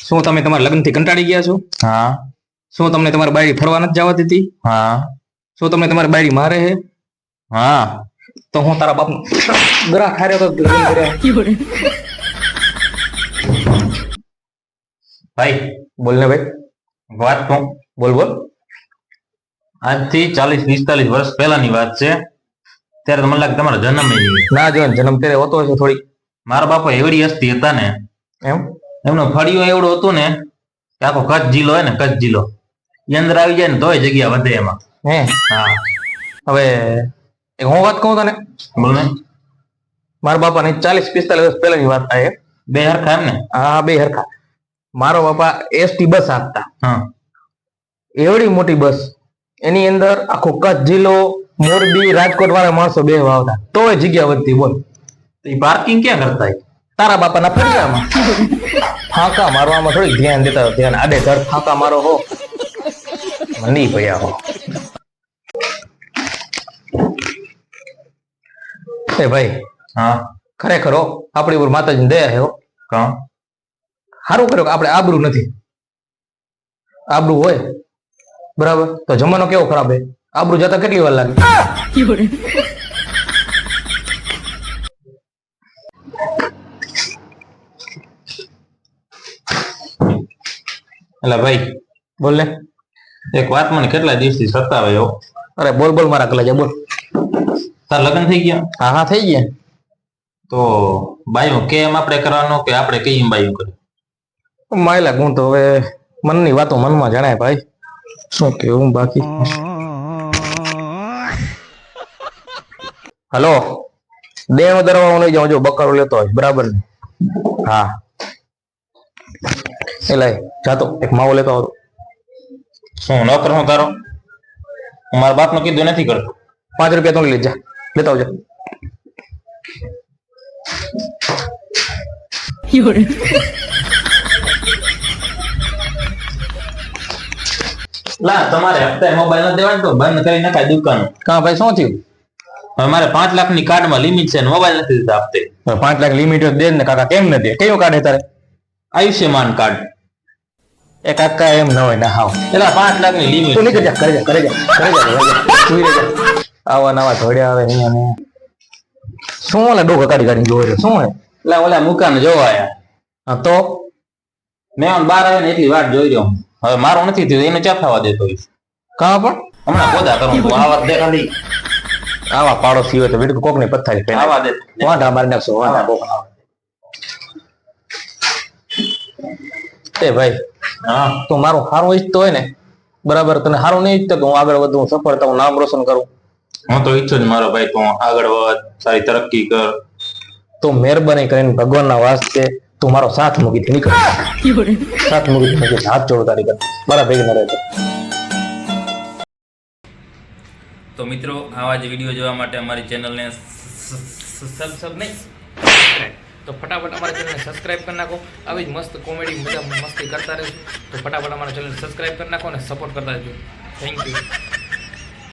શું તમે તમારા લગ્નથી કંટાળી ગયા છો? હા. શું તમને તમારી બાયડી ફરવા નથી જવા દેતી હા. શું તમને તમારી બાયડી મારે છે? હા. તો હું તારા બાપનો ગરા ખાર્યો તો ભાઈ બોલ ને ભાઈ. વાત તો બોલ બોલ. આજથી ચાલીસ પિસ્તાલીસ વર્ષ પહેલાની વાત છે. ત્યારે મને લાગે તમારો જન્મ ના જો જન્મ ત્યારે હોતો હશે થોડી મારા બાપા એવડી હસ્તી હતા ને એમ? એમનો ફળિયો એવડો હતું ને કે આખો કચ્છ જિલ્લો હોય ને કચ્છ જિલ્લો. એ અંદર આવી જાય ને તોય જગ્યા વધે એમાં. હે? હા. હવે એક હું વાત કહું તને? બોલ ને મારા બાપાની ચાલીસ પિસ્તાલીસ વર્ષ પહેલાની વાત થાય બે હરખા એમ ને? હા બે હરખા. મારો બાપા એસટી બસ આપતા હા. એવડી મોટી બસ. એની અંદર આખો કચ્છ જિલ્લો મોરબી રાજકોટ વાળા માણસો બે આવતા. તોય જગ્યા વધતી બોલ. તો એ પાર્કિંગ ક્યાં કરતા તારા બાપાના ફળિયામાં ફાંકા મારવામાં થોડી ધ્યાન દેતા ધ્યાન. આડે ધડ ફાંકા મારો હો. મંદી ભયા હો. એ ભાઈ હા. ખરેખર હો આપણી ઉપર માતાજીની દયા છે હો. કાં સારું કર્યું કે આપણે આબરૂ નથી. આબરૂ હોય બરાબર? તો જમાનો કેવો ખરાબ છે? આબરૂ જતા કેટલી વાર લાગે? એટલે ભાઈ બોલ લે. એક વાત મને કેટલા દિવસથી સતાવે હો અરે બોલ બોલ મારા કલાજા બોલ. તાર લગ્ન થઈ ગયા? હા હા થઈ ગયા. તો બાયું કેમ આપણે કરવાનું કે આપણે કઈ બાયું કરે? માયલા હું તો હવે મનની વાતો મનમાં જણાય ભાઈ. શું કેવું બાકી? હલો. દેણો દરવાનો લઈ જાઉં જો બકારો લેતો હોય બરાબર ને? હા. એટલે જાતો એક માવો લેતો આવતો. શું નોકર હું તારો? હું મારા બાપનું કીધું નથી કરતો. પાંચ રૂપિયા તો લઈ જા લેતા આવજો. લા તમારે હપ્તા મોબાઈલ ન દેવાનું તો બંધ કરી નાખાય દુકાન. કા ભાઈ શું થયું? મારે પાંચ લાખની કાર્ડમાં લિમિટ છે મોબાઈલ નથી દીધા આપતે પાંચ લાખ લિમિટ દે ને કાકા કેમ નથી કયું કાર્ડ તારે? આયુષ્યમાન કાર્ડ. એ કાકા એમ ન હોય ને હાવ. એટલે પાંચ લાખની લિમિટ તું નીકળી જા કરે જા કરે જા કરે જા કરે જા. આવા નવા ધોડ્યા આવે અહીંયા ને. શું ઓલા ડોકા કાઢી કાઢી જોવે છે? શું હે એટલે ઓલા મુકાન જોવા આયા. હા તો? મેં આમ બાર આવે ને એટલી વાત જોઈ રહ્યો. હવે મારું નથી થયું એને ચા થવા દેતો કા પણ? હમણાં ગોદા કરું તું આ વાત દે ખાલી આવા પાડોશી હોય તો વીડ કોકની પથારી પહેલા આવા મારી નાખશો વાંધા કોક એ ભાઈ હા. તું મારું સારું ઈચ્છતો હોય ને બરાબર તને સારું નહીં ઈચ્છતો કે હું આગળ વધુ હું સફળતા હું નામ રોશન કરું? હું તો ઈચ્છું જ મારો ભાઈ તું આગળ વધ સારી તરક્કી કર. તો મહેરબાની કરીને ભગવાનના વાસ્તે તું મારો સાથ મૂકી નીકળ. સાથ મૂકી મૂકી હાથ જોડો તારી કર મારા ભેગી ન રહેતો તો મિત્રો, આવા જ વીડિયો જોવા માટે અમારી ચેનલને સબસ્ક્રાઇબ નહીં. તો ફટાફટ અમારા ચેનલને સબસ્ક્રાઇબ કરી નાખો. આવી જ મસ્ત કોમેડી મજા મસ્તી કરતા રહેશું. તો ફટાફટ અમારા ચેનલને સબસ્ક્રાઇબ કરી નાખો અને સપોર્ટ કરતા રહેજો. Thank you